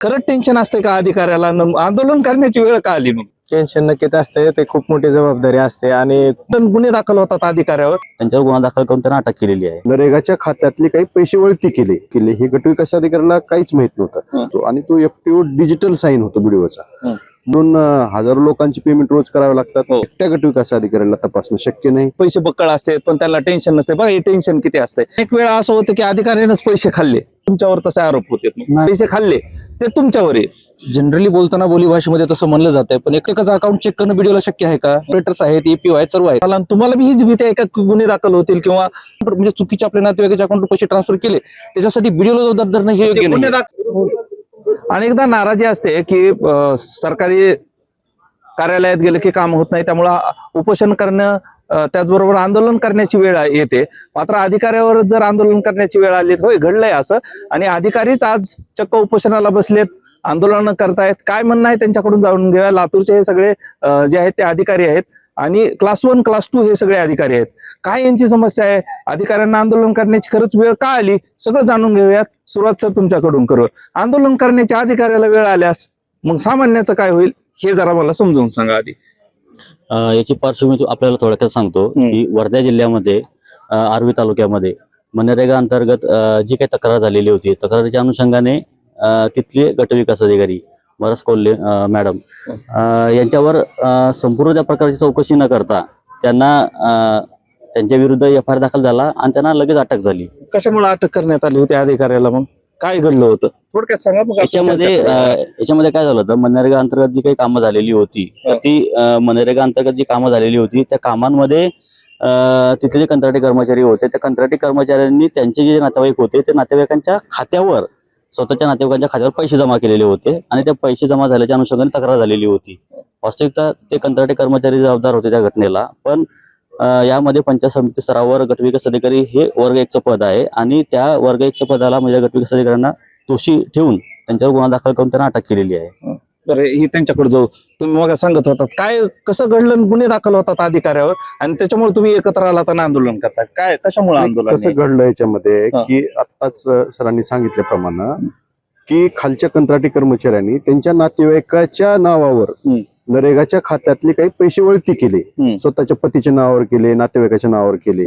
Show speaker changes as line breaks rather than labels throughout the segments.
खरंच टेन्शन असते का अधिकाऱ्याला? न- आंदोलन करण्याची वेळ का आली मग
टेन्शन नक्कीच असते ते खूप मोठी जबाबदारी असते आणि
पण गुन्हे दाखल होतात अधिकाऱ्यावर.
त्यांच्यावर गुन्हा दाखल करून त्यांना अटक केलेली आहे.
नरेगाच्या खात्यातले काही पैसे वळती केले. केले. हे गटविकास अधिकाऱ्याला काहीच माहीत नव्हतं. तो- आणि तो एफटीओ डिजिटल साईन होतो व्हिडिओचा
हं.
दोन अं, हजारो लोकांची पेमेंट रोज करावे लागतात.
हो.
एकट्या गटविकास अधिकाऱ्याला तपासणं शक्य नाही.
पैसे बक्कळ असते पण त्याला टेन्शन नसते बघा हे टेन्शन किती असते एक वेळा असं होतं की अधिकाऱ्यानेच पैसे खाल्ले. तुमच्यावर तसे आरोप होते. पैसे खाल्ले ते तुमच्यावर आहे
जनरली बोलताना बोली भाषेमध्ये तसं म्हणलं जातंय पण एकेकाचं अकाउंट चेक करणं व्हिडिओला शक्य आहे का? ऑपरेटर्स आहेत एपीओ आहेत सर्व आहेत.
तुम्हाला बी हीच भीती आहे का गुन्हे दाखल होतील किंवा
म्हणजे चुकीचे आपल्या नातेवाईकाच्या अकाउंट पैसे ट्रान्सफर केले त्याच्यासाठी व्हिडिओला जबाबदार धरणं हे योग्य नाही
अनेकदा नाराजी असते की सरकारी कार्यालयात गेलं की काम होत नाही त्यामुळं उपोषण करणं त्याचबरोबर आंदोलन करण्याची वेळ येते. मात्र अधिकाऱ्यावर जर आंदोलन करण्याची वेळ आली होय घडलंय असं. आणि अधिकारीच आज चक्क उपोषणाला बसलेत आंदोलन करतायत. काय म्हणणं आहे त्यांच्याकडून जाणून घेऊया लातूरचे हे सगळे जे आहेत ते अधिकारी आहेत. आणि क्लास वन क्लास टू हे सगळे अधिकारी आहेत. काय यांची समस्या आहे? अधिकाऱ्यांना आंदोलन करण्याची खरंच वेळ का आली? सगळं जाणून घेऊयात. सुरुवात सर तुमच्याकडून करू. आंदोलन करण्याच्या अधिकाऱ्याला वेळ आल्यास मग सामान्याचं काय होईल? हे जरा मला समजावून सांगा आधी.
याची पार्श्वभूमी आपल्याला थोडक्यात सांगतो. की वर्धा जिल्ह्यामध्ये आर्वी तालुक्यामध्ये मनरेगा अंतर्गत जी काही तक्रार झालेली होती तक्रारीच्या अनुषंगाने तिथले गटविकास अधिकारी बरस कोल्हे मॅडम यांच्यावर संपूर्ण त्या प्रकारची चौकशी न करता त्यांना अं, त्यांच्या विरुद्ध एफ आय आर दाखल झाला आणि त्यांना लगेच अटक झाली
कशामुळे अटक करण्यात आली होती अधिकाऱ्याला मग काय घडलं होतं? थोडक्यात सांगा मग आपण
याच्यामध्ये
चर्चा करूया.
अं, याच्यामध्ये काय झालं होतं? मनरेगा अंतर्गत जी काही कामं झालेली होती तर ती अं, मनरेगा अंतर्गत जी कामं झालेली होती त्या कामांमध्ये अं, तिथले जे कंत्राटी कर्मचारी होते त्या कंत्राटी कर्मचाऱ्यांनी त्यांचे जे नातेवाईक होते ते नातेवाईकांच्या खात्यावर स्वतःच्या नातेवाईकांच्या खात्यावर पैसे जमा केलेले होते आणि ते पैसे जमा झाल्याच्या अनुषंगाने तक्रार झालेली होती. वास्तविकता ते कंत्राटी कर्मचारी जबाबदार होते त्या घटनेला पण यामध्ये पंचायत समिती स्तरावर गटविकास अधिकारी हे वर्ग एकचं पद आहे आणि त्या वर्ग एकच्या पदाला म्हणजे गटविकास अधिकाऱ्यांना दोषी ठेवून त्यांच्यावर गुन्हा दाखल करून त्यांना अटक केलेली आहे
बरं ही त्यांच्याकडे जाऊ तुम्ही मग सांगत होतात काय कसं घडलं गुन्हे दाखल होतात अधिकाऱ्यावर आणि त्याच्यामुळे तुम्ही एकत्र आलात आणि आंदोलन करता काय कशामुळे आंदोलन
कसं? घडलं याच्यामध्ये
हा.
की आत्ताच सरांनी सांगितल्याप्रमाणे की खालच्या कंत्राटी कर्मचाऱ्यांनी त्यांच्या नातेवाईकाच्या नावावर. नरेगाच्या खात्यातले काही पैसे वळती केले. स्वतःच्या पतीच्या नावावर केले नातेवाईकाच्या नावावर केले.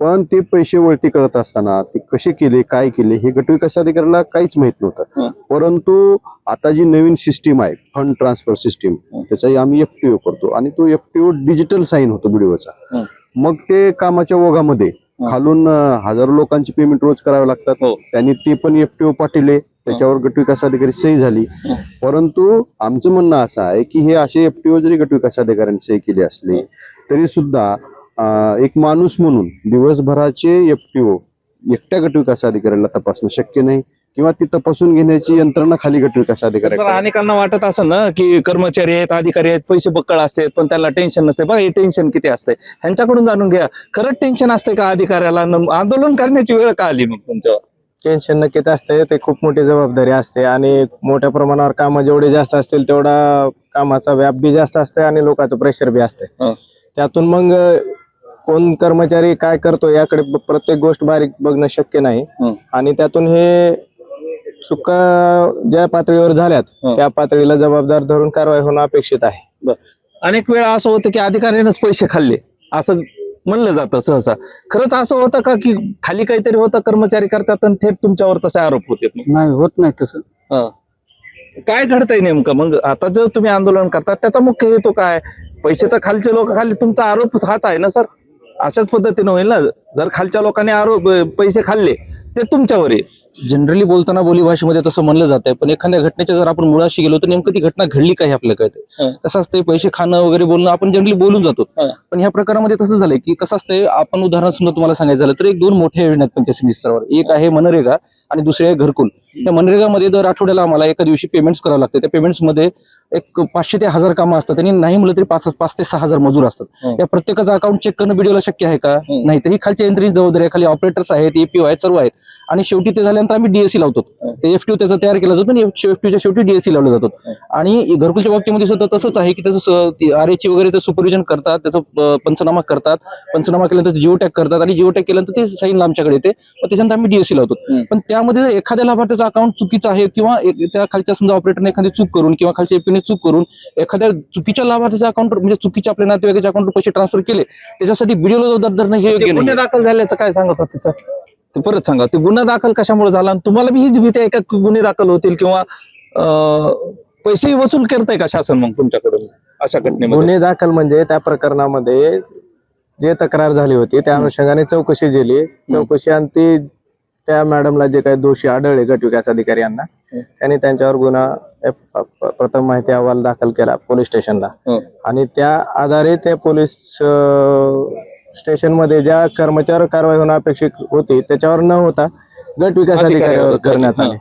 पण ते पैसे वळती करत असताना ते कसे केले काय केले हे गटविकास अधिकाऱ्याला काहीच माहीत. नव्हतं परंतु आता जी नवीन सिस्टीम आहे फंड ट्रान्सफर सिस्टीम
हा.
त्याचा आम्ही एफटीओ करतो आणि तो एफटीओ डिजिटल साईन होतो व्हिडिओचा. मग ते कामाच्या ओघामध्ये. खालून हजारो लोकांची पेमेंट रोज करावे लागतात
हो.
त्यांनी ते पण एफटीओ पाठवले त्याच्यावर गटविकास अधिकारी सही झाली. परंतु आमचं म्हणणं असं आहे की हे असे एफटीओ जरी गटविकास अधिकाऱ्यांनी सही केली असली तरी सुद्धा एक माणूस म्हणून दिवसभराचे एफटीओ एकट्या गटविकास अधिकाऱ्याला तपासणं शक्य नाही किंवा ती तपासून घेण्याची यंत्रणा खाली गटविकास आहे.
अनेकांना वाटत असं ना की कर्मचारी आहेत अधिकारी आहेत पैसे बक्कळ असतात पण त्याला टेन्शन नसते. बघा हे टेन्शन किती असते ह्यांच्याकडून जाणून घ्या. खरंच टेन्शन असते का अधिकाऱ्याला? आंदोलन करण्याची वेळ का आली मग तुमच्यावर?
टेन्शन नक्कीच असते ते खूप मोठी जबाबदारी असते आणि मोठ्या प्रमाणावर कामं जेवढे जास्त असतील तेवढा कामाचा व्याप बी जास्त असते आणि लोकांचं प्रेशर बी असते. त्यातून मग कोण कर्मचारी काय करतो याकडे प्रत्येक गोष्ट बारीक बघणं शक्य नाही. आणि त्यातून हे चुका ज्या पातळीवर झाल्यात. त्या पातळीला जबाबदार धरून कारवाई होणं अपेक्षित आहे
अनेक वेळा असं होतं की अधिकाऱ्यानेच पैसे खाल्ले असं म्हणलं जातं सहसा. खरंच असं होतं का की खाली काहीतरी होतं कर्मचारी करतात आणि थेट तुमच्यावर तसे आरोप होते
नाही होत नाही तसं.
काय घडतंय नेमकं? मग आता जर तुम्ही आंदोलन करतात त्याचा मुख्य हेतू काय? पैसे तर खालचे लोक खाली तुमचा आरोप हाच आहे ना सर? अशाच पद्धतीने होईल ना? जर खालच्या लोकांनी आरोप पैसे खाल्ले ते तुमच्यावर आहे
जनरली बोलताना बोली भाषेमध्ये तसं म्हणलं जातंय पण एखाद्या घटनेच्या जर आपण मुळाशी गेलो तर नेमकं ती घटना घडली काय आपल्याला
हं.
कळते कसं असतंय पैसे खाणं वगैरे बोलणं आपण जनरली बोलून जातो. पण ह्या प्रकारामध्ये तसं झालंय की कसं असतंय आपण उदाहरण समजा तुम्हाला सांगायचं झालं तर एक दोन मोठ्या योजना आहेत पंचायत स्तरावर. एक आहे मनरेगा आणि दुसरी आहे घरकुल. त्या मनरेगामध्ये दर आठवड्याला आम्हाला एका दिवशी पेमेंट्स करावं लागते. त्या पेमेंट्समध्ये एक पाचशे ते हजार कामं असतात आणि नाही म्हणलं तरी पाच पाच ते सहा हजार मजूर असतात. या प्रत्येकाचं अकाउंट चेक करणं व्हिडिओला शक्य आहे का. नाही. तर ही खालच्या यंत्रणेची जबाबदारी आहे. खाली ऑपरेटर्स आहेत एपीओ आहेत सर्व आहेत. आणि शेवटी ते झाल्यानंतर त्यानंतर आम्ही डीएससी लावतो. ते एफटीओ त्याचा तयार केला जातो आणि एफटीओच्या शेवटी डीएससी लावला जातो. आणि घरकुलच्या बाबतीमध्ये सुद्धा तसंच आहे की त्याचं आर एची वगैरे सुपरविजन करतात त्याचं पंचनामा करतात. पंचनामा केल्यानंतर जिओ टॅग करतात आणि जिओ टॅग केल्यानंतर ते साईन आमच्याकडे येते. त्याच्यानंतर आम्ही डीएससी लावतो. पण त्यामध्ये जर एखाद्या लाभार्थ्याचं अकाउंट चुकीचं आहे किंवा त्या खालच्या समजा ऑपरेटरने एखादी चूक करून किंवा खालच्या एपीने चूक करून एखाद्या चुकीच्या लाभार्थ्याच्या अकाउंट म्हणजे चुकीच्या आपल्या नातेवाईकाच्या अकाउंटवर पैसे ट्रान्सफर केले त्याच्यासाठी बीडीओला जबाबदार धरणं हे योग्य नाही
दाखल झाल्याचं काय सांगत होते सर ते परत सांगा ते गुन्हा दाखल कशामुळे झाला आणि तुम्हाला बी हीच भीती आहे का गुन्हे दाखल होतील किंवा पैसेही वसूल करताय का शासन मग तुमच्याकडून अशा घटनेमध्ये?
गुन्हे दाखल म्हणजे त्या प्रकरणामध्ये जे तक्रार झाली होती त्या अनुषंगाने चौकशी झाली. चौकशी आणि ती त्या मॅडमला जे काही दोषी आढळले गट विकास अधिकारी यांना त्यांनी त्यांच्यावर गुन्हा प- प्रथम माहिती अहवाल दाखल केला पोलीस स्टेशनला.
हं.
आणि त्या आधारे त्या पोलीस मध्ये ज्या कर्मचारी कारवाई होणं अपेक्षित होती त्याच्यावर न होता गट विकास अधिकाऱ्यावर करण्यात आले.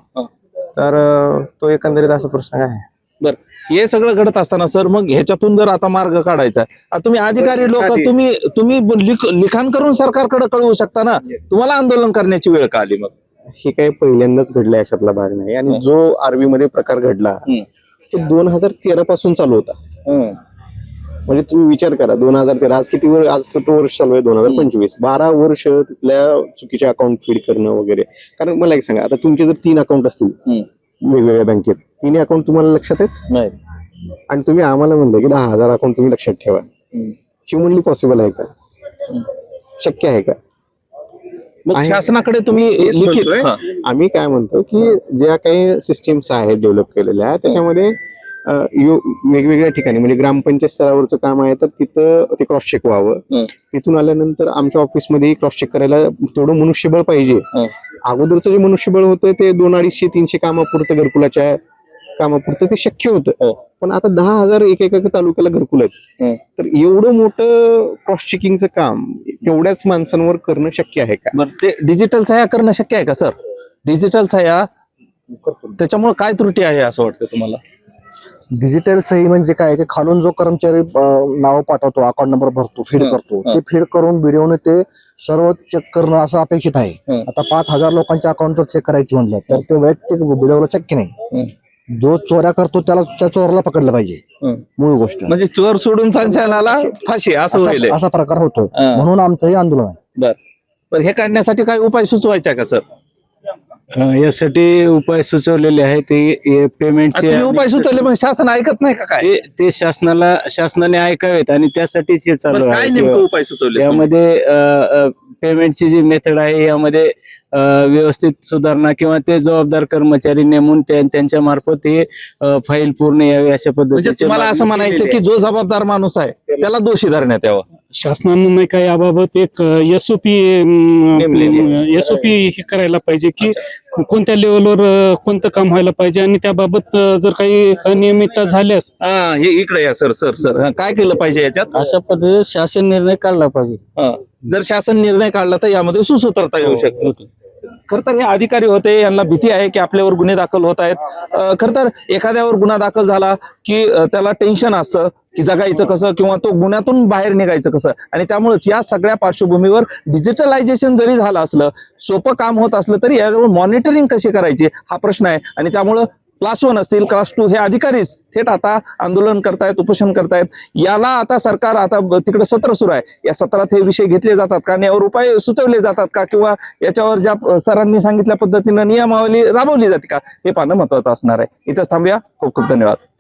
तर तो एकंदरीत असा प्रसंग आहे.
बर. हे सगळं घडत असताना सर मग ह्याच्यातून जर आता मार्ग काढायचा तुम्ही अधिकारी लोक तुम्ही तुम्ही लिख- लिखाण करून सरकारकडे कळवू शकता ना? तुम्हाला आंदोलन करण्याची वेळ का आली मग?
हे काही पहिल्यांदाच घडलं याच्यातला भाग नाही. आणि जो आर्मी मध्ये प्रकार घडला. तो दोन हजार तेरा पासून चालू होता. म्हणजे तुम्ही विचार करा दोन हजार तेरा आज किती वर्ष आज किती वर्ष चालू आहे दोन हजार पंचवीस? बारा वर्ष तिथल्या चुकीचे अकाउंट फीड करणं वगैरे. कारण मला एक सांगा आता तुमचे जर तीन अकाउंट असतील वेगवेगळ्या बँकेत तिन्ही अकाउंट तुम्हाला लक्षात आहेत?
नाही.
आणि तुम्ही आम्हाला म्हणता की दहा हजार अकाउंट तुम्ही लक्षात ठेवा. ह्युमनली पॉसिबल आहे का? शक्य आहे का?
मग. शासनाकडे तुम्ही लिखित.
आम्ही काय म्हणतो की ज्या काही सिस्टीम्स आहेत डेव्हलप केलेल्या त्याच्यामध्ये यो- वेगवेगळ्या ठिकाणी म्हणजे ग्रामपंचायत स्तरावरचं काम आहे तर तिथं ते क्रॉस चेक व्हावं. तिथून आल्यानंतर आमच्या ऑफिसमध्ये क्रॉस चेक करायला थोडं मनुष्यबळ पाहिजे. अगोदरचं जे मनुष्यबळ होतं ते दोन अडीचशे तीनशे कामापुरतं घरकुलाच्या कामापुरतं ते शक्य होतं. पण आता दहा हजार एक एका तालुक्याला घरकुल आहेत. तर एवढं मोठं क्रॉस चेकिंगचं काम तेवढ्याच माणसांवर करणं शक्य आहे का
ते डिजिटल सह्या करणं शक्य आहे का सर डिजिटल सह्या त्याच्यामुळे काय त्रुटी आहे असं वाटतं तुम्हाला
डिजिटल सही म्हणजे काय? की खालून जो कर्मचारी नाव पाठवतो अकाउंट नंबर भरतो फीड करतो. ते फीड करून व्हिडिओने ते सर्व चेक करणं असं अपेक्षित आहे. आता पाच हजार लोकांचे अकाउंट जर चेक करायचे म्हणलं तर ते वैयक्तिक व्हिडिओला शक्य नाही. जो चोऱ्या करतो त्याला त्या चोराला पकडलं पाहिजे. मूळ गोष्ट.
म्हणजे चोर सोडून संचालनाला फाशी असं
असा प्रकार होतो. म्हणून आमचं हे आंदोलन आहे.
बर. पण हे काढण्यासाठी काय उपाय सुचवायचा का सर?
अं, यासाठी उपाय सुचवलेले आहे ते पेमेंटचे
तुम्ही उपाय सुचवले पण शासन ऐकत नाही का काय?
ते ते शासनाला शासनाने ऐकावेत आणि त्यासाठीच हे चालू
बरं, काय
आहे
नेमकं
किंवा
उपाय सुचवले?
यामध्ये पेमेंटची जी मेथड आहे यामध्ये व्यवस्थित सुधारणा किंवा ते जबाबदार कर्मचारी नेमून त्या- त्यांच्या मार्फत हे फाईल पूर्ण यावी अशा
म्हणजे
पद्धतीचे
तुम्हाला असं म्हणायचं की जो जबाबदार माणूस आहे त्याला दोषी धरण्यात यावं.
शासनानं नाही का याबाबत एक एसओपी एसओपी हे करायला पाहिजे की कोणत्या लेवलवर कोणतं काम व्हायला पाहिजे आणि त्याबाबत जर काही अनियमितता झाल्यास.
हा हे इकडे या सर सर सर. हा, काय केलं पाहिजे याच्यात?
अशा पद्धतीने शासन निर्णय काढला पाहिजे.
हा. जर शासन निर्णय काढला तर यामध्ये सुसूत्रता येऊ शकते. खर तर हे अधिकारी होते यांना भीती आहे की आपल्यावर गुन्हे दाखल होत आहेत. खर तर एखाद्यावर गुन्हा दाखल झाला की त्याला टेन्शन असतं की जगायचं कसं किंवा तो गुन्ह्यातून बाहेर निघायचं कसं. आणि त्यामुळेच या सगळ्या पार्श्वभूमीवर डिजिटलायझेशन जरी झालं असलं सोपं काम होत असलं तरी यावर मॉनिटरिंग कशी करायची हा प्रश्न आहे. आणि त्यामुळं क्लास वन असतील क्लास टू हे अधिकारीच थेट आता आंदोलन करतायत उपोषण करतायत. याला आता सरकार आता तिकडे सत्र सुरू आहे. या सत्रात हे विषय घेतले जातात का? आणि यावर उपाय सुचवले जातात का? किंवा याच्यावर ज्या सरांनी सांगितल्या पद्धतीनं नियमावली राबवली जाते का? हे पाहणं महत्वाचं असणार आहे. इथंच थांबूया. खूप खूप धन्यवाद.